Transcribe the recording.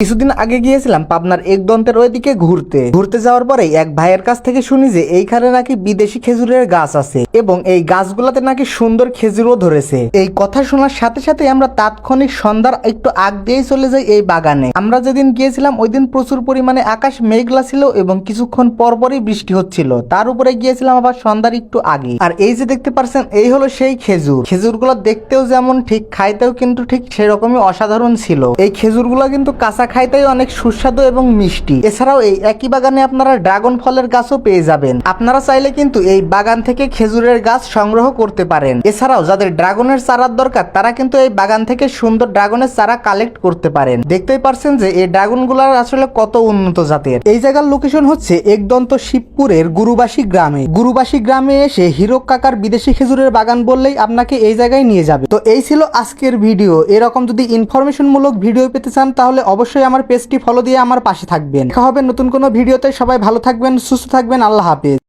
কিছুদিন আগে গিয়েছিলাম পাবনার একদন্তের ওইদিকে ঘুরতে। ঘুরতে যাওয়ার পরে এক ভাইয়ের কাছ থেকে শুনি যে এইখানে নাকি বিদেশি খেজুরের গাছ আছে এবং এই গাছগুলাতে নাকি সুন্দর খেজুরও ধরেছে। এই কথা শোনার সাথে সাথে আমরা তাৎক্ষণিক সন্ধ্যার একটু আগ দিয়েই চলে যাই এই বাগানে। আমরা যেদিন গিয়েছিলাম ওই দিন প্রচুর পরিমাণে আকাশ মেঘলা ছিল এবং কিছুক্ষণ পরপরই বৃষ্টি হচ্ছিল। তার উপরে গিয়েছিলাম আবার সন্ধ্যার একটু আগে। আর এই যে দেখতে পারছেন, এই হলো সেই খেজুর। খেজুরগুলো দেখতেও যেমন ঠিক, খাইতেও কিন্তু ঠিক সেরকমই অসাধারণ ছিল। এই খেজুরগুলো কিন্তু কাঁচা খাইতেই অনেক সুস্বাদু এবং মিষ্টি। এছাড়াও এই একই বাগানে আপনারা ড্রাগন ফলের গাছও পেয়ে যাবেন। আপনারা চাইলে কিন্তু এই বাগান থেকে খেজুরের গাছ সংগ্রহ করতে পারেন। এছাড়াও যাদের ড্রাগনের চারার দরকার, তারা কিন্তু এই বাগান থেকে সুন্দর ড্রাগনের চারা কালেক্ট করতে পারেন। দেখতেই পারছেন যে এই ড্রাগনগুলার আসলে কত উন্নত জাতের। এই জায়গার লোকেশন হচ্ছে একদন্ত শিবপুরের গুরুবাসী গ্রামে। গুরুবাসী গ্রামে এসে হিরক কাকার বিদেশি খেজুরের বাগান বললেই আপনাকে এই জায়গায় নিয়ে যাবে। তো এই ছিল আজকের ভিডিও। এরকম যদি ইনফরমেশন মূলক ভিডিও পেতে চান, তাহলে অবশ্যই আমার পেজটি ফলো দিয়ে আমার পাশে থাকবেন। দেখা হবে নতুন কোনো ভিডিওতে। সবাই ভালো থাকবেন, সুস্থ থাকবেন। আল্লাহ হাফেজ।